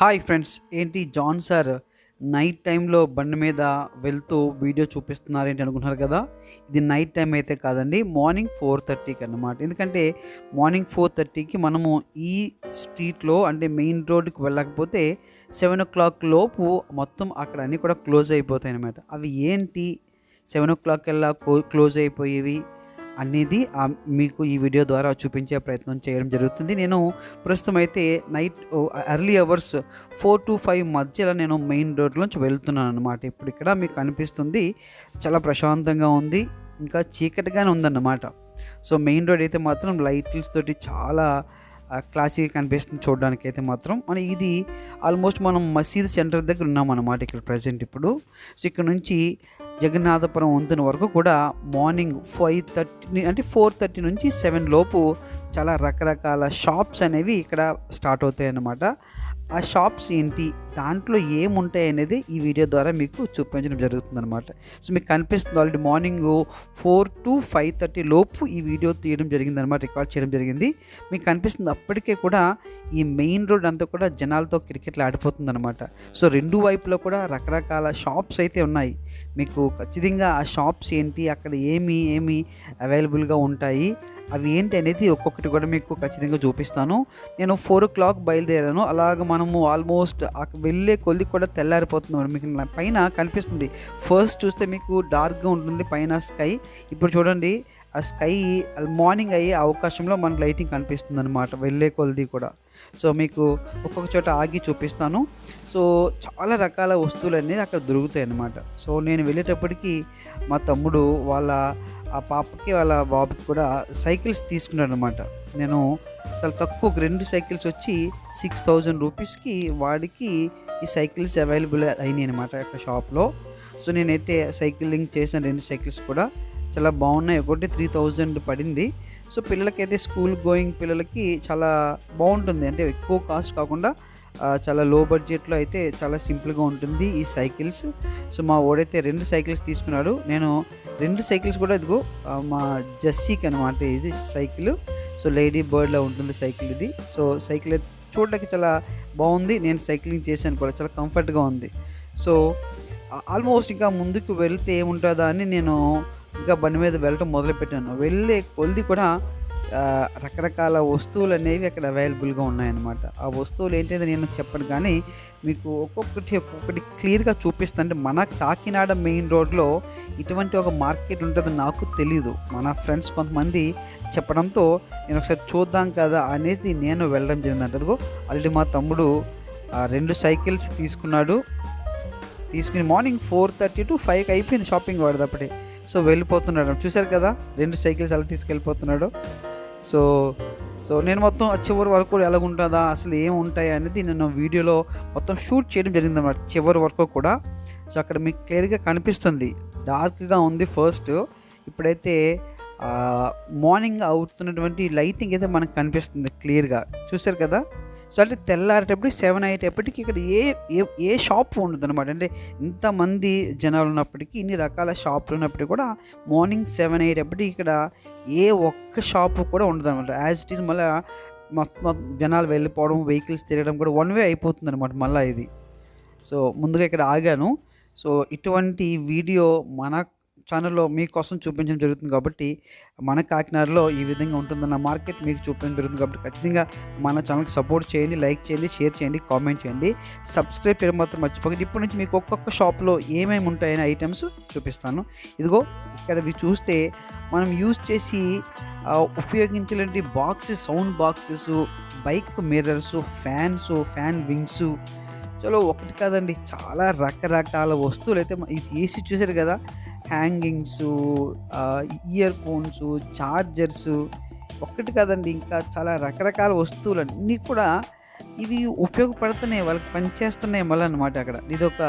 Hi friends ఏంటి John sir? Night టైంలో బండి మీద వెళ్తూ వీడియో చూపిస్తున్నారేంటి అనుకున్నారు కదా? ఇది నైట్ టైం అయితే కాదండి మార్నింగ్ ఫోర్ థర్టీకి అన్నమాట. ఎందుకంటే మార్నింగ్ ఫోర్ థర్టీకి మనము ఈ స్ట్రీట్లో అంటే మెయిన్ రోడ్కి వెళ్ళకపోతే సెవెన్ ఓ క్లాక్ లోపు మొత్తం అక్కడ అన్నీ కూడా క్లోజ్ అయిపోతాయి అన్నమాట. అవి ఏంటి? సెవెన్ ఓ క్లాక్ వెళ్ళా క్లోజ్ అయిపోయేవి? అనేది మీకు ఈ వీడియో ద్వారా చూపించే ప్రయత్నం చేయడం జరుగుతుంది. నేను ప్రస్తుతం అయితే night early hours four to five మధ్యలో నేను మెయిన్ రోడ్లోంచి వెళ్తున్నాను అనమాట ఇప్పుడు ఇక్కడ మీకు కనిపిస్తుంది చాలా ప్రశాంతంగా ఉంది ఇంకా చీకటిగానే ఉందన్నమాట. సో మెయిన్ రోడ్ అయితే మాత్రం లైట్స్ తోటి చాలా క్లాసిక్గా కనిపిస్తుంది చూడడానికి అయితే మాత్రం. మన ఇది ఆల్మోస్ట్ మనం మసీద్ సెంటర్ దగ్గర ఉన్నామన్నమాట ఇక్కడ ప్రజెంట్ ఇప్పుడు. సో ఇక్కడ నుంచి జగన్నాథపురం వంతున వరకు కూడా మార్నింగ్ ఫైవ్ థర్టీ అంటే ఫోర్ థర్టీ నుంచి సెవెన్ లోపు చాలా రకరకాల షాప్స్ అనేవి ఇక్కడ స్టార్ట్ అవుతాయి అన్నమాట. ఆ షాప్స్ ఏంటి? దాంట్లో ఏముంటాయి అనేది ఈ వీడియో ద్వారా మీకు చూపించడం జరుగుతుంది అనమాట సో మీకు కనిపిస్తుంది already morning four to five thirty లోపు ఈ వీడియో తీయడం జరిగింది అనమాట రికార్డ్ చేయడం జరిగింది. మీకు కనిపిస్తుంది అప్పటికే కూడా ఈ మెయిన్ రోడ్ అంతా కూడా జనాలతో క్రికెట్లు ఆడిపోతుంది అనమాట సో రెండు వైపులో కూడా రకరకాల షాప్స్ అయితే ఉన్నాయి. మీకు ఖచ్చితంగా ఆ షాప్స్ ఏంటి అక్కడ ఏమి ఏమి అవైలబుల్గా ఉంటాయి అవి ఏంటి అనేది ఒక్కొక్కటి కూడా మీకు ఖచ్చితంగా చూపిస్తాను. నేను ఫోర్ ఓ క్లాక్ బయలుదేరాను. అలాగ మనము ఆల్మోస్ట్ వెళ్ళే కొద్ది కూడా తెల్లారిపోతుంది మీకు నా పైన కనిపిస్తుంది. ఫస్ట్ చూస్తే మీకు డార్క్గా ఉంటుంది పైన స్కై. ఇప్పుడు చూడండి ఆ స్కై మార్నింగ్ అయ్యే అవకాశంలో మనకు లైటింగ్ కనిపిస్తుంది అనమాట వెళ్ళే కొలది కూడా. సో మీకు ఒక్కొక్క చోట ఆగి చూపిస్తాను. సో చాలా రకాల వస్తువులు అనేది అక్కడ దొరుకుతాయి అన్నమాట సో నేను వెళ్ళేటప్పటికి మా తమ్ముడు వాళ్ళ ఆ పాపకి వాళ్ళ బాబుకి కూడా సైకిల్స్ తీసుకున్నాడు అనమాట నేను చాలా తక్కువ రెండు సైకిల్స్ వచ్చి సిక్స్ థౌజండ్ రూపీస్కి వాడికి ఈ సైకిల్స్ అవైలబుల్ అయినాయి అనమాట అక్కడ షాప్లో. సో నేనైతే సైకిలింగ్ చేసిన రెండు సైకిల్స్ కూడా చాలా బాగున్నాయి. ఒకటి త్రీ థౌజండ్ పడింది. సో పిల్లలకైతే స్కూల్ గోయింగ్ పిల్లలకి చాలా బాగుంటుంది. అంటే ఎక్కువ కాస్ట్ కాకుండా చాలా లో బడ్జెట్లో అయితే చాలా సింపుల్గా ఉంటుంది ఈ సైకిల్స్. సో మా ఓడైతే రెండు సైకిల్స్ తీసుకున్నాడు. నేను రెండు సైకిల్స్ కూడా ఇదిగో మా జస్సీకి అనమాట ఇది సైకిల్. సో లేడీ బర్డ్లో ఉంటుంది సైకిల్ ఇది. సో సైకిల్ చూడడానికి చాలా బాగుంది. నేను సైక్లింగ్ చేశాను కూడా చాలా కంఫర్ట్గా ఉంది. సో ఆల్మోస్ట్ ఇంకా ముందుకు వెళ్తే ఏముంటుందా అని నేను ఇంకా బండి మీద వెళ్ళటం మొదలుపెట్టాను. వెళ్ళే కొద్ది కూడా రకరకాల వస్తువులు అనేవి అక్కడ అవైలబుల్గా ఉన్నాయన్నమాట. ఆ వస్తువులు ఏంటంటే నేను చెప్పను కానీ మీకు ఒక్కొక్కటి ఒక్కొక్కటి క్లియర్గా చూపిస్తాను అంటే మన కాకినాడ మెయిన్ రోడ్లో ఇటువంటి ఒక మార్కెట్ ఉంటుందని నాకు తెలీదు. మన ఫ్రెండ్స్ కొంతమంది చెప్పడంతో నేను ఒకసారి చూద్దాం కదా అనేది నేను వెళ్ళడం జరిగింది అదిగో ఆల్రెడీ మా తమ్ముడు రెండు సైకిల్స్ తీసుకున్నాడు. తీసుకుని మార్నింగ్ ఫోర్ థర్టీ టు ఫైవ్కి అయిపోయింది షాపింగ్ వాడిది అప్పుడే. సో వెళ్ళిపోతున్నాడు. చూశారు కదా రెండు సైకిల్స్ అలా తీసుకెళ్ళిపోతున్నాడు. సో సో నేను మొత్తం చివరి వరకు కూడా ఎలాగుంటుందా అసలు ఏం ఉంటాయి అనేది నేను వీడియోలో మొత్తం షూట్ చేయడం జరిగింది అన్నమాట చివరి వరకు కూడా. సో అక్కడ మీకు క్లియర్గా కనిపిస్తుంది డార్క్గా ఉంది ఫస్ట్. ఇప్పుడైతే మార్నింగ్ అవుతున్నటువంటి లైటింగ్ అయితే మనకు కనిపిస్తుంది క్లియర్గా. చూశారు కదా సో అంటే తెల్లారేటప్పుడు సెవెన్ అయ్యేటప్పటికి ఇక్కడ ఏ ఏ ఏ షాప్ ఉండదు అనమాట అంటే ఇంతమంది జనాలు ఉన్నప్పటికీ ఇన్ని రకాల షాపులు ఉన్నప్పటికీ కూడా మార్నింగ్ సెవెన్ అయ్యేటప్పటికి ఇక్కడ ఏ ఒక్క షాపు కూడా ఉండదు అనమాట యాజ్ ఇట్ ఈస్ మళ్ళీ మొత్తం జనాలు వెళ్ళిపోవడం వెహికల్స్ తిరగడం కూడా వన్ వే అయిపోతుంది అనమాట మళ్ళీ ఇది. సో ముందుగా ఇక్కడ ఆగాను. సో ఇటువంటి వీడియో మన ఛానల్లో మీకోసం చూపించడం జరుగుతుంది కాబట్టి మన కాకినాడలో ఈ విధంగా ఉంటుందన్న మార్కెట్ మీకు చూపించడం జరుగుతుంది కాబట్టి ఖచ్చితంగా మన ఛానల్కి సపోర్ట్ చేయండి లైక్ చేయండి షేర్ చేయండి కామెంట్ చేయండి. సబ్స్క్రైబ్ చేయడం మాత్రం మర్చిపోకండి. ఇప్పటి నుంచి మీకు ఒక్కొక్క షాప్లో ఏమేమి ఉంటాయనే ఐటమ్స్ చూపిస్తాను. ఇదిగో ఇక్కడ ఇవి చూస్తే మనం యూజ్ చేసి ఉపయోగించాలంటే boxes sound boxes bike mirrors fans fan wings. చలో ఒకటి కాదండి చాలా రకరకాల వస్తువులు అయితే ఇది ఏసీ చూసారు కదా. హ్యాంగింగ్స్ ఇయర్ ఫోన్స్ చార్జర్స్ ఒక్కటి కాదండి ఇంకా చాలా రకరకాల వస్తువులు అన్నీ కూడా ఇవి ఉపయోగపడుతున్నాయి వాళ్ళకి పనిచేస్తున్నాయి మళ్ళీ అనమాట అక్కడ. ఇది ఒక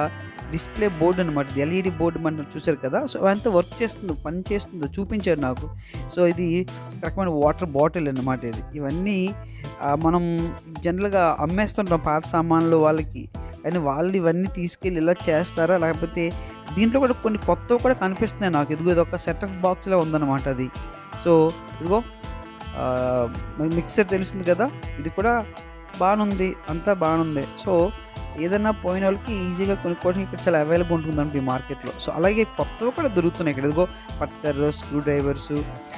డిస్ప్లే బోర్డు అనమాట ఎల్ఈడి బోర్డు మనం చూసారు కదా? సో అంత వర్క్ చేస్తుందో పని చేస్తుందో చూపించారు నాకు. సో ఇది రకమైన వాటర్ బాటిల్ అనమాట ఇది. ఇవన్నీ మనం జనరల్గా అమ్మేస్తుంటాం పాత సామాన్లు వాళ్ళకి. కానీ వాళ్ళు ఇవన్నీ తీసుకెళ్ళి ఇలా చేస్తారా? లేకపోతే దీంట్లో కూడా కొన్ని కొత్తవి కూడా కనిపిస్తున్నాయి నాకు. ఇదిగో ఇది ఒక సెట్ ఆఫ్ బాక్స్లో ఉందన్నమాట అది. సో ఇదిగో మిక్సర్ తెలుస్తుంది కదా? ఇది కూడా బాగానుంది అంతా బాగానుంది సో ఏదైనా పోయిన వాళ్ళకి ఈజీగా కొనుక్కోవడానికి ఇక్కడ చాలా అవైలబుల్ ఉంటుందండి ఈ మార్కెట్లో సో అలాగే కొత్తవి కూడా దొరుకుతున్నాయి ఇక్కడ. ఇదిగో పట్కర్ స్క్రూ డ్రైవర్స్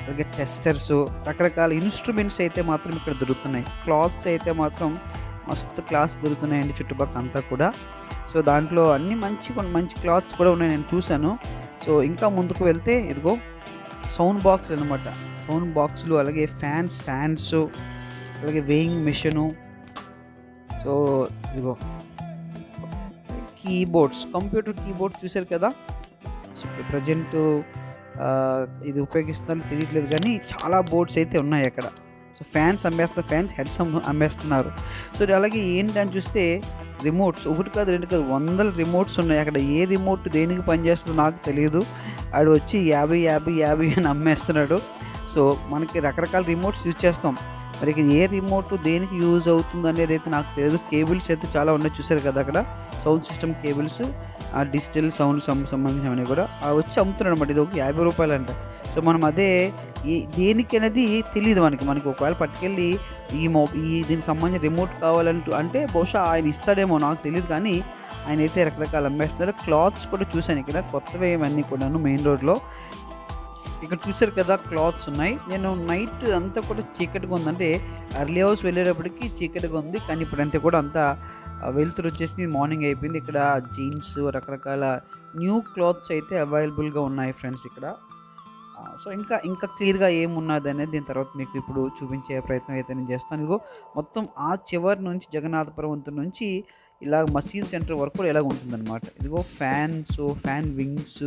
అలాగే టెస్టర్స్ రకరకాల ఇన్స్ట్రుమెంట్స్ అయితే మాత్రం ఇక్కడ దొరుకుతున్నాయి. క్లాత్స్ అయితే మాత్రం మస్తు క్లాస్ దొరుకుతున్నాయండి చుట్టుపక్కల అంతా కూడా. సో దాంట్లో అన్ని మంచి కొన్ని మంచి క్లాత్స్ కూడా ఉన్నాయి నేను చూశాను. సో ఇంకా ముందుకు వెళ్తే ఇదిగో సౌండ్ బాక్స్ అనమాట సౌండ్ బాక్స్లు అలాగే ఫ్యాన్ స్టాండ్స్ అలాగే వేయింగ్ మిషను. సో ఇదిగో కీబోర్డ్స్ కంప్యూటర్ కీబోర్డ్ చూశారు కదా? సో ప్రజెంట్ ఇది ఉపయోగిస్తున్నారో తెలియట్లేదు కానీ చాలా బోర్డ్స్ అయితే ఉన్నాయి అక్కడ. సో ఫ్యాన్స్ అమ్మేస్తున్న ఫ్యాన్స్ హెడ్స్ అమ్మేస్తున్నారు. సో అలాగే ఏంటని చూస్తే రిమోట్స్ ఒకటి కాదు రెండు కాదు వందల రిమోట్స్ ఉన్నాయి. అక్కడ ఏ రిమోట్ దేనికి పనిచేస్తుందో నాకు తెలియదు ఆడు వచ్చి యాభై యాభై యాభై అని అమ్మేస్తున్నాడు. సో మనకి రకరకాల రిమోట్స్ యూజ్ చేస్తాం. మరి ఇక్కడ ఏ రిమోట్ దేనికి యూజ్ అవుతుంది అనేది అయితే నాకు తెలియదు కేబుల్స్ అయితే చాలా ఉన్నాయి చూసారు కదా అక్కడ. సౌండ్ సిస్టమ్ కేబుల్స్ ఆ డిజిటల్ సౌండ్ సంబంధించినవన్నీ కూడా. వచ్చి అమ్ముతున్నాడు అనమాట ఇది ఒక యాభై రూపాయలు అంట సో మనం అదే ఈ దేనికి అనేది తెలియదు మనకి. మనకి ఒకవేళ పట్టుకెళ్ళి ఈ మో ఈ దీనికి సంబంధించిన రిమోట్ కావాలంటూ అంటే బహుశా ఆయన ఇస్తాడేమో నాకు తెలియదు కానీ ఆయన అయితే రకరకాల అమ్మేస్తున్నారు. క్లాత్స్ కూడా చూశాను ఇక్కడ కొత్తవి ఇవన్నీ కూడాను మెయిన్ రోడ్లో. ఇక్కడ చూశారు కదా క్లాత్స్ ఉన్నాయి. నేను నైట్ అంతా కూడా చీకటిగా ఉందంటే అర్లీ హౌస్ వెళ్ళేటప్పటికి చీకటిగా ఉంది. కానీ ఇప్పుడంతా కూడా అంతా వెళ్తురు వచ్చేసింది. మార్నింగ్ అయిపోయింది. ఇక్కడ జీన్స్ రకరకాల న్యూ క్లాత్స్ అయితే అవైలబుల్గా ఉన్నాయి ఫ్రెండ్స్ ఇక్కడ. సో ఇంకా ఇంకా క్లియర్గా ఏమున్నది అనేది దీని తర్వాత మీకు ఇప్పుడు చూపించే ప్రయత్నం అయితే నేను చేస్తాను. ఇదిగో మొత్తం ఆ చివరి నుంచి జగన్నాథపురం వంతు నుంచి ఇలా మసీద్ సెంటర్ వరకు కూడా ఇలాగ ఉంటుందన్నమాట. ఇదిగో ఫ్యాన్స్ ఫ్యాన్ వింగ్స్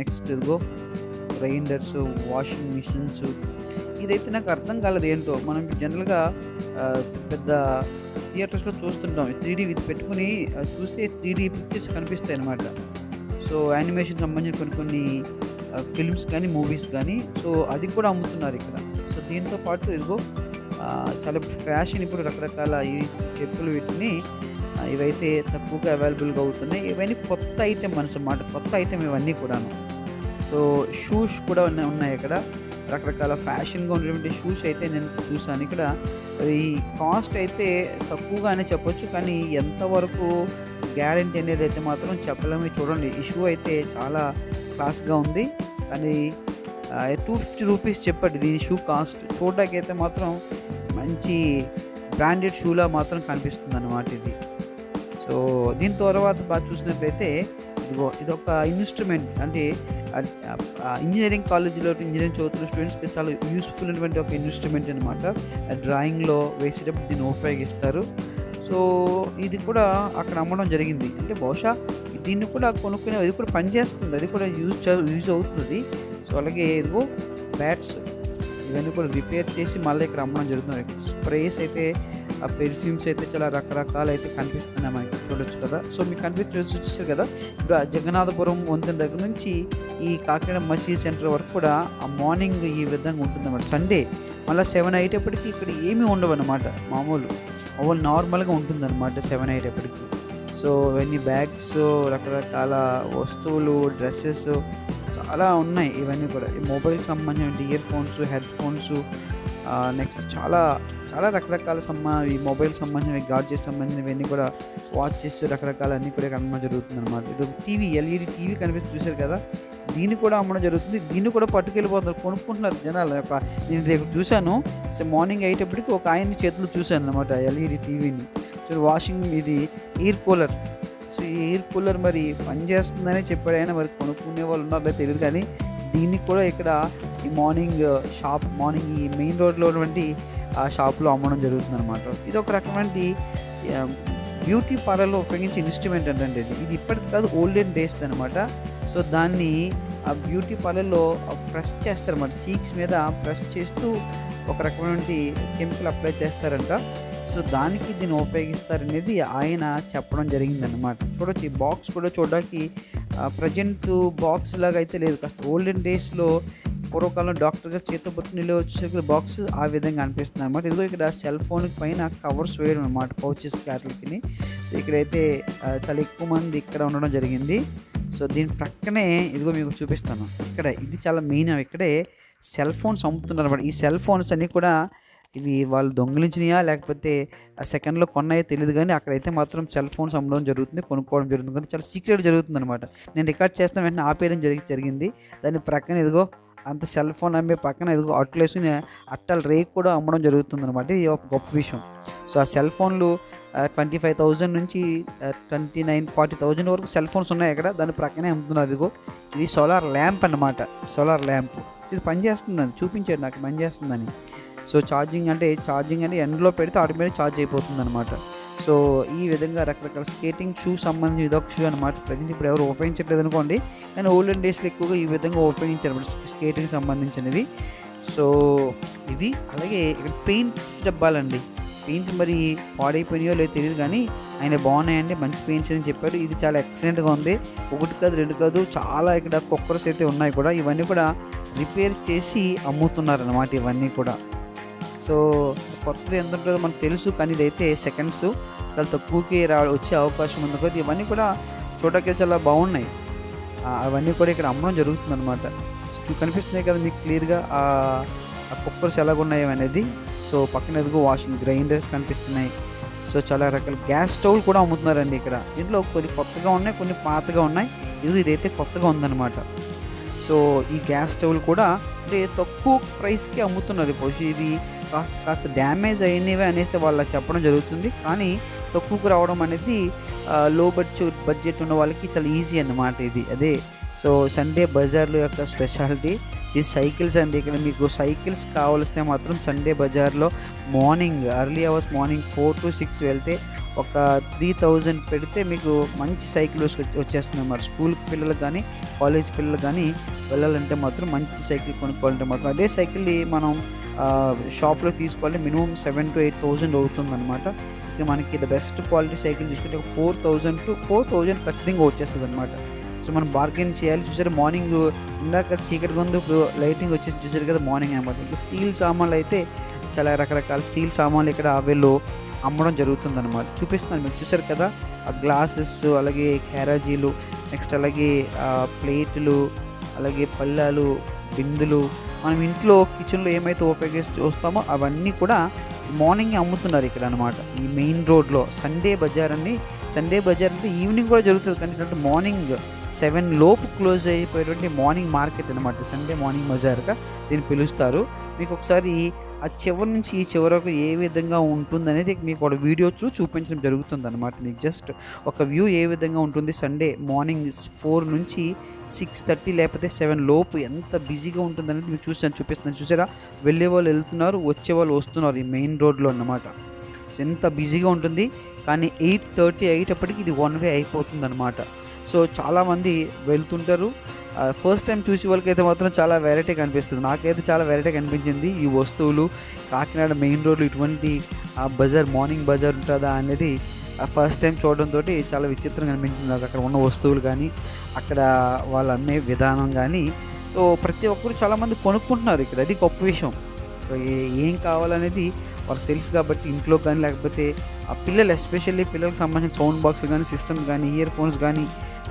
నెక్స్ట్ ఇదిగో గ్రైండర్స్ వాషింగ్ మిషన్స్. ఇదైతే నాకు అర్థం కాలేదు ఏంటో. మనం జనరల్గా పెద్ద థియేటర్స్లో చూస్తుంటాం. త్రీ డీ పెట్టుకుని చూస్తే త్రీ డీ పిక్చర్స్ కనిపిస్తాయి అన్నమాట సో యానిమేషన్ సంబంధించిన కొన్ని కొన్ని ఫిల్మ్స్ కానీ మూవీస్ కానీ సో అది కూడా అమ్ముతున్నారు ఇక్కడ. సో దీంతో పాటు ఇదిగో చాలా ఫ్యాషన్ ఇప్పుడు రకరకాల ఈ చెప్పులు వీటిని ఇవైతే తక్కువగా అవైలబుల్గా అవుతున్నాయి. ఇవన్నీ కొత్త ఐటెం అనమాట కొత్త ఐటెం ఇవన్నీ కూడాను. సో షూస్ కూడా ఉన్నాయి ఇక్కడ. రకరకాల ఫ్యాషన్గా ఉన్నటువంటి షూస్ అయితే నేను చూసాను ఇక్కడ. ఈ కాస్ట్ అయితే తక్కువగానే చెప్పొచ్చు కానీ ఎంతవరకు గ్యారంటీ అనేది అయితే మాత్రం చెప్పలేమే. చూడండి ఈ షూ అయితే చాలా క్లాస్గా ఉంది. కానీ టూ ఫిఫ్టీ రూపీస్ చెప్పండి. దీని షూ కాస్ట్ చూడడానికైతే అయితే మాత్రం మంచి బ్రాండెడ్ షూలా మాత్రం కనిపిస్తుంది అన్నమాట ఇది. సో దీని తర్వాత బాగా చూసినట్లయితే ఇదిగో ఇది ఒక ఇన్స్ట్రుమెంట్ అంటే ఇంజనీరింగ్ కాలేజీలో ఇంజనీరింగ్ చదువుతున్న స్టూడెంట్స్కి చాలా యూస్ఫుల్ అయినటువంటి ఒక ఇన్స్ట్రుమెంట్ అనమాట డ్రాయింగ్లో వేసేటప్పుడు దీన్ని ఉపయోగిస్తారు. సో ఇది కూడా అక్కడ అమ్మడం జరిగింది. అంటే బహుశా దీన్ని కూడా కొనుక్కునే అది కూడా పనిచేస్తుంది. అది కూడా యూజ్ యూజ్ అవుతుంది. సో అలాగే ఇదిగో బ్యాట్స్. ఇవన్నీ కూడా రిపేర్ చేసి మళ్ళీ ఇక్కడ అమ్మడం జరుగుతుంది. స్ప్రేస్ అయితే ఆ పెర్ఫ్యూమ్స్ అయితే చాలా రకరకాలు అయితే కనిపిస్తున్నాయి మనకి. చూడొచ్చు కదా. సో మీకు కనిపించి చూసి చూసారు కదా. ఇప్పుడు జగన్నాథపురం వంతెన దగ్గర నుంచి ఈ కాకినాడ మసీద్ సెంటర్ వరకు కూడా ఆ మార్నింగ్ ఈ విధంగా ఉంటుందన్నమాట. సండే. మళ్ళీ సెవెన్ అయ్యేటప్పటికి ఇక్కడ ఏమీ ఉండవు అనమాట మామూలు. మామూలు నార్మల్గా ఉంటుందన్నమాట సెవెన్ అయ్యేటప్పటికి. సో ఇవన్నీ బ్యాగ్స్ రకరకాల వస్తువులు డ్రెస్సెస్ చాలా ఉన్నాయి. ఇవన్నీ కూడా ఈ మొబైల్ సంబంధించిన earphones headphones next చాలా చాలా రకరకాల సమ్మ ఈ మొబైల్ సంబంధించిన గాడ్జెట్ సంబంధించినవన్నీ కూడా వాచెస్ రకరకాల అన్నీ కూడా అమ్మడం జరుగుతుంది అనమాట ఇది టీవీ ఎల్ఈడి టీవీ కనిపిస్తుంది చూశారు కదా? దీన్ని కూడా అమ్మడం జరుగుతుంది. దీన్ని కూడా పట్టుకెళ్ళిపోతున్నారు కొనుక్కుంటున్నారు జనాలు. నేను రేపు చూశాను. సో మార్నింగ్ అయ్యేటప్పటికి ఒక ఆయన చేతులు చూశాను అనమాట ఎల్ఈడి టీవీని. సో వాషింగ్ ఇది ఎయిర్ కూలర్ సో ఈ ఎయిర్ కూలర్ మరి పనిచేస్తుందనే చెప్పాడు ఆయన మరి కొనుక్కునే వాళ్ళు ఉన్నారో తెలియదు కానీ దీన్ని కూడా ఇక్కడ ఈ మార్నింగ్ షాప్ మార్నింగ్ ఈ మెయిన్ రోడ్లో ఉన్నటువంటి ఆ షాప్లో అమ్మడం జరుగుతుంది అనమాట ఇది ఒక రకమైన బ్యూటీ um, పార్లర్లో ఉపయోగించే ఇన్స్ట్రుమెంట్ అంటే ఇది ఇది ఇప్పటికి కాదు ఓల్డెన్ డేస్ అనమాట సో దాన్ని ఆ బ్యూటీ పార్లర్లో ప్రెస్ చేస్తారన్నమాట. చీక్స్ మీద ప్రెస్ చేస్తూ ఒక రకమైన కెమికల్ అప్లై చేస్తారంట. సో దానికి దీన్ని ఉపయోగిస్తారనేది ఆయన చెప్పడం జరిగిందనమాట చూడొచ్చు ఈ బాక్స్ కూడా చూడడానికి ప్రజెంట్ బాక్స్ లాగా అయితే లేదు. కాస్త ఓల్డెన్ డేస్లో పూర్వకాలం డాక్టర్ గారు చేతితో పట్టు వచ్చేసరికి బాక్స్ ఆ విధంగా అనిపిస్తుంది అనమాట ఇదిగో ఇక్కడ సెల్ ఫోన్ పైన కవర్స్ వేయడం అనమాట పౌచెస్ క్యాట్లకి సో ఇక్కడైతే చాలా ఎక్కువ మంది ఇక్కడ ఉండడం జరిగింది. సో దీని ప్రక్కనే ఇదిగో మీకు చూపిస్తాను. ఇక్కడ ఇది చాలా మెయిన్ ఇక్కడే సెల్ ఫోన్స్ అమ్ముతున్నారు అనమాట ఈ సెల్ ఫోన్స్ అన్నీ కూడా ఇవి వాళ్ళు దొంగిలించినాయా? లేకపోతే ఆ సెకండ్లో కొన్నాయో తెలియదు కానీ అక్కడైతే మాత్రం సెల్ ఫోన్స్ అమ్మడం జరుగుతుంది కొనుక్కోవడం జరుగుతుంది. కానీ చాలా సీక్రెట్ జరుగుతుంది అనమాట నేను రికార్డ్ చేస్తాను వెంటనే ఆపేయడం జరిగి జరిగింది. దాని ప్రక్కన ఇదిగో అంత సెల్ ఫోన్ అమ్మే పక్కన ఇదిగో అట్లేసుకుని అట్టలు రేక్ కూడా అమ్మడం జరుగుతుంది అనమాట ఇది ఒక గొప్ప విషయం. సో ఆ సెల్ ఫోన్లు ట్వంటీ ఫైవ్ థౌజండ్ నుంచి ట్వంటీ నైన్ ఫార్టీ థౌజండ్ వరకు సెల్ ఫోన్స్ ఉన్నాయి ఇక్కడ దాని ప్రక్కనే అమ్ముతున్నారు ఇదిగో. ఇది సోలార్ ల్యాంప్ అన్నమాట. Solar lamp. ఇది పనిచేస్తుందని చూపించాడు నాకు పనిచేస్తుందని. సో ఛార్జింగ్ అంటే ఛార్జింగ్ అంటే ఎండ్లో పెడితే ఆటోమేటిక్ ఛార్జ్ అయిపోతుంది అనమాట సో ఈ విధంగా రకరకాల స్కేటింగ్ షూ సంబంధించి ఇదొక షూ అనమాట ప్రజెంట్ ఇప్పుడు ఎవరు ఉపయోగించట్లేదు అనుకోండి కానీ ఓల్డెన్ డేస్లో ఎక్కువగా ఈ విధంగా ఉపయోగించారు అనమాట స్కేటింగ్ సంబంధించినవి. సో ఇవి అలాగే ఇక్కడ పెయింట్స్ డబ్బాలండి పెయింట్ మరి పాడైపోయినాయో లేదో తెలియదు కానీ ఆయన బాగున్నాయండి మంచి పెయింట్స్ అని చెప్పారు. ఇది చాలా ఎక్సలెంట్గా ఉంది. ఒకటి కాదు రెండు కాదు చాలా ఇక్కడ కుక్కర్స్ అయితే ఉన్నాయి కూడా. ఇవన్నీ కూడా రిపేర్ చేసి అమ్ముతున్నారు అన్నమాట ఇవన్నీ కూడా. సో కొత్తది ఎంత ఉంటుందో మనకు తెలుసు కానీ ఇదైతే సెకండ్స్. చాలా తక్కువకి రా వచ్చే అవకాశం ఉంది. కదా ఇవన్నీ కూడా చూడకే చాలా బాగున్నాయి. అవన్నీ కూడా ఇక్కడ అమ్మడం జరుగుతుంది అనమాట కనిపిస్తున్నాయి కదా మీకు క్లియర్గా. ఆ కుక్కర్స్ ఎలాగున్నాయి అనేది. సో పక్కన ఎదుగు వాషింగ్ గ్రైండర్స్ కనిపిస్తున్నాయి. సో చాలా రకాల గ్యాస్ స్టవ్లు కూడా అమ్ముతున్నారండి ఇక్కడ. దీంట్లో కొన్ని కొత్తగా ఉన్నాయి కొన్ని పాతగా ఉన్నాయి. ఇది ఇదైతే కొత్తగా ఉందన్నమాట. సో ఈ గ్యాస్ స్టవ్లు కూడా అంటే తక్కువ ప్రైస్కి అమ్ముతున్నారు. ఇప్పుడు ఇది కాస్త కాస్త డ్యామేజ్ అయినవి అనేసి వాళ్ళ చెప్పడం జరుగుతుంది. కానీ తక్కువకు రావడం అనేది లో బడ్జెట్ బడ్జెట్ ఉన్న వాళ్ళకి చాలా ఈజీ అన్నమాట ఇది. అదే సో సండే బజార్లో యొక్క స్పెషాలిటీ ఈ సైకిల్స్ అండి. ఇక్కడ మీకు సైకిల్స్ కావలిస్తే మాత్రం సండే బజార్లో morning early hours morning four to six వెళ్తే ఒక త్రీ థౌజండ్ పెడితే మీకు మంచి సైకిల్ వచ్చేస్తుంది అన్నమాట. స్కూల్ పిల్లలు కానీ కాలేజ్ పిల్లలు కానీ వెళ్ళాలంటే మాత్రం మంచి సైకిల్ కొనుక్కోవాలంటే మాత్రం అదే సైకిల్ని మనం షాప్లో తీసుకోవాలి. Minimum seven to eight thousand అవుతుంది అనమాట ఇక మనకి ద బెస్ట్ క్వాలిటీ సైకిల్ తీసుకుంటే four thousand to four thousand ఖచ్చితంగా వచ్చేస్తుంది అనమాట సో మనం బార్గెన్ చేయాలి. చూసారు మార్నింగ్ ఇందాక చీకటిగా ఉంది ఇప్పుడు లైటింగ్ వచ్చేసి చూసారు కదా మార్నింగ్ అనమాట ఇంకా స్టీల్ సామాన్లు అయితే చాలా రకరకాల స్టీల్ సామాన్లు ఇక్కడ అవేలో అమ్మడం జరుగుతుంది అనమాట చూపిస్తున్నాను మీరు చూసారు కదా ఆ గ్లాసెస్ అలాగే క్యారాజీలు నెక్స్ట్ అలాగే ప్లేట్లు అలాగే పళ్ళాలు బిందులు మనం ఇంట్లో కిచెన్లో ఏమైతే ఉపయోగిస్తూ చూస్తామో అవన్నీ కూడా మార్నింగ్ అమ్ముతున్నారు ఇక్కడ అనమాట ఈ మెయిన్ రోడ్లో సండే బజార్ అని సండే బజార్ అంటే ఈవినింగ్ కూడా జరుగుతుంది. కానీ ఏంటంటే మార్నింగ్ సెవెన్ లోపు క్లోజ్ అయిపోయేటువంటి మార్నింగ్ మార్కెట్ అనమాట సండే మార్నింగ్ బజార్గా దీన్ని పిలుస్తారు. మీకు ఒకసారి ఆ చివరి నుంచి ఈ చివరి వరకు ఏ విధంగా ఉంటుందనేది మీకు ఒక వీడియో చూపించడం జరుగుతుంది అనమాట మీకు జస్ట్ ఒక వ్యూ ఏ విధంగా ఉంటుంది? సండే మార్నింగ్ ఫోర్ నుంచి సిక్స్ థర్టీ లేకపోతే సెవెన్ లోపు ఎంత బిజీగా ఉంటుందనేది మీకు చూసాను చూపిస్తున్నాను. చూసారా? వెళ్ళే వాళ్ళు వెళ్తున్నారు వచ్చే వాళ్ళు వస్తున్నారు ఈ మెయిన్ రోడ్లో అన్నమాట. ఎంత బిజీగా ఉంటుంది? కానీ ఎయిట్ థర్టీ అయ్యేటప్పటికి ఇది వన్ వే అయిపోతుంది అనమాట సో చాలామంది వెళ్తుంటారు. ఫస్ట్ టైం చూసే వాళ్ళకైతే మాత్రం చాలా వెరైటీ కనిపిస్తుంది. నాకైతే చాలా వెరైటీ కనిపించింది. ఈ వస్తువులు కాకినాడ మెయిన్ రోడ్లు ఇటువంటి ఆ బజార్ మార్నింగ్ బజార్ ఉంటుందా అనేది ఫస్ట్ టైం చూడడంతో చాలా విచిత్రంగా అనిపించింది. నాకు అక్కడ ఉన్న వస్తువులు కానీ అక్కడ వాళ్ళు అమ్మే విధానం కానీ సో ప్రతి ఒక్కరు చాలామంది కొనుక్కుంటున్నారు ఇక్కడ. అది గొప్ప విషయం. సో ఏం కావాలనేది వాళ్ళకి తెలుసు కాబట్టి ఇంట్లో కానీ లేకపోతే ఆ పిల్లలు ఎస్పెషల్లీ పిల్లలకు సంబంధించిన సౌండ్ బాక్స్ కానీ సిస్టమ్ కానీ ఇయర్ ఫోన్స్ కానీ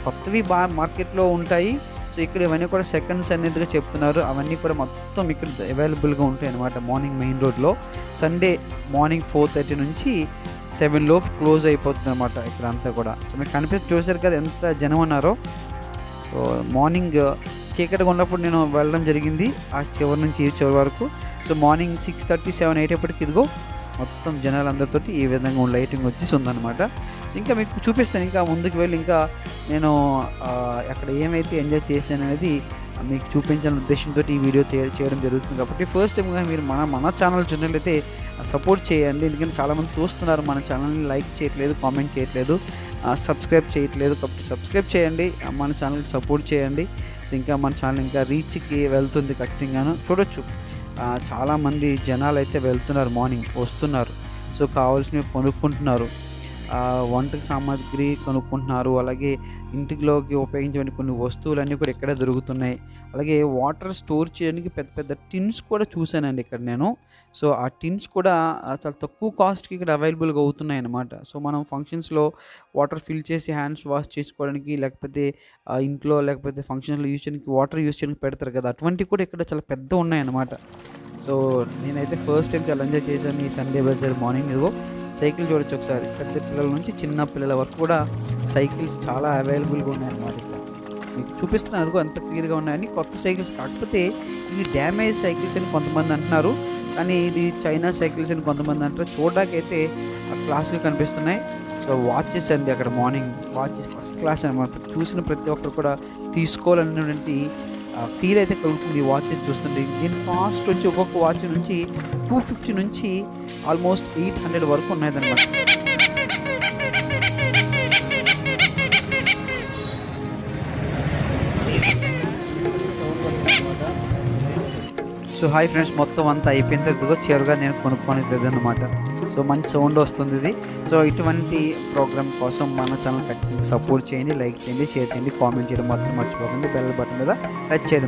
కొత్తవి బాగా మార్కెట్లో ఉంటాయి. సో ఇక్కడ ఇవన్నీ కూడా సెకండ్స్ అనేదిగా చెప్తున్నారు. అవన్నీ కూడా మొత్తం ఇక్కడ అవైలబుల్గా ఉంటాయి అనమాట మార్నింగ్ మెయిన్ రోడ్లో. సండే మార్నింగ్ ఫోర్ థర్టీ నుంచి సెవెన్ లోపు క్లోజ్ అయిపోతుంది అనమాట ఇక్కడ అంతా కూడా. సో మీకు కనిపిస్తూ చూసారు కదా ఎంత జనం ఉన్నారో. సో మార్నింగ్ చీకటిగా ఉన్నప్పుడు నేను వెళ్ళడం జరిగింది. ఆ చివరి నుంచి ఈ చివరి వరకు. So morning six thirty seven అయ్యేటప్పటికి ఇదిగో మొత్తం జనాలందరితో ఈ విధంగా లైటింగ్ వచ్చేసి ఉందన్నమాట. సో ఇంకా మీకు చూపిస్తాను ఇంకా ముందుకు వెళ్ళి ఇంకా నేను అక్కడ ఏమైతే ఎంజాయ్ చేశాను అనేది మీకు చూపించాలనే ఉద్దేశంతో ఈ వీడియో చేయడం జరుగుతుంది కాబట్టి ఫస్ట్ టైం కానీ మీరు మన మన ఛానల్ చూసినట్లయితే సపోర్ట్ చేయండి. ఎందుకంటే చాలామంది చూస్తున్నారు మన ఛానల్ని లైక్ చేయట్లేదు కామెంట్ చేయట్లేదు సబ్స్క్రైబ్ చేయట్లేదు కాబట్టి సబ్స్క్రైబ్ చేయండి మన ఛానల్కి సపోర్ట్ చేయండి. సో ఇంకా మన ఛానల్ ఇంకా రీచ్కి వెళ్తుంది ఖచ్చితంగాను. చూడొచ్చు. చాలామంది జనాలు అయితే వెళ్తున్నారు మార్నింగ్ వస్తున్నారు. సో కావాల్సినవి కొనుక్కుంటున్నారు. వంటకి సామాగ్రి కొనుక్కుంటున్నారు. అలాగే ఇంటిలోకి ఉపయోగించే కొన్ని వస్తువులన్నీ కూడా ఇక్కడే దొరుకుతున్నాయి. అలాగే వాటర్ స్టోర్ చేయడానికి పెద్ద పెద్ద టిన్స్ కూడా చూశానండి ఇక్కడ నేను. సో, ఆ టిన్స్ కూడా చాలా తక్కువ కాస్ట్‌కి ఇక్కడ అవైలబుల్‌గా అవుతున్నాయి అన్నమాట సో, మనం ఫంక్షన్స్‌లో వాటర్ ఫిల్ చేసి హ్యాండ్స్ వాష్ చేసుకోవడానికి లేకపోతే ఇంట్లో లేకపోతే ఫంక్షన్‌లో యూజ్ చేయడానికి వాటర్ యూజ్ చేయడానికి పెడతారు కదా! అటువంటివి కూడా ఇక్కడ చాలా పెద్దవున్నాయన్నమాట. సో, నేనైతే ఫస్ట్ టైం చాలా ఎంజాయ్ చేశాను ఈ సండే బజార్ మార్నింగ్. ఇదిగో సైకిల్ చూడొచ్చు ఒకసారి. పెద్ద పిల్లల నుంచి చిన్న పిల్లల వరకు కూడా సైకిల్స్ చాలా అవైలబుల్‌గా ఉన్నాయన్నమాట ఇక్కడ. మీకు చూపిస్తున్నాను అదిగో ఎంత క్లియర్‌గా ఉన్నాయని. కొత్త సైకిల్స్ కాకపోతే ఇవి డ్యామేజ్ సైకిల్స్ అని కొంతమంది అంటున్నారు. కానీ ఇది చైనా సైకిల్స్ అని కొంతమంది అంటారు. చూడడానికైతే ఆహ్, క్లాస్‌గా కనిపిస్తున్నాయి. సో, వాచెస్ అండి అక్కడ మార్నింగ్ వాచెస్ ఫస్ట్ క్లాస్ అనమాట. చూసిన ప్రతి ఒక్కరు కూడా తీసుకోవాలనేటువంటి ఫీల్ అయితే కలుగుతుంది ఈ వాచెస్ చూస్తుంటే. దీని కాస్ట్ వచ్చి ఒక్కొక్క వాచ్ నుంచి 250 నుంచి ఆల్మోస్ట్ 800 వరకు ఉన్నాయన్నమాట. సో, హాయ్ ఫ్రెండ్స్ మొత్తం అంతా అయిపోయిన తర్వాత ఇదిగో నేను కొనుక్కునేది ఇదన్నమాట. సో, మంచి సౌండ్ వస్తుంది ఇది. సో, ఇటువంటి ప్రోగ్రామ్ కోసం మన ఛానల్ ఖచ్చితంగా సపోర్ట్ చేయండి, లైక్ చేయండి, షేర్ చేయండి, కామెంట్ చేయడం మాత్రం మర్చిపోకండి. బెల్ బటన్ మీద టచ్ చేయడం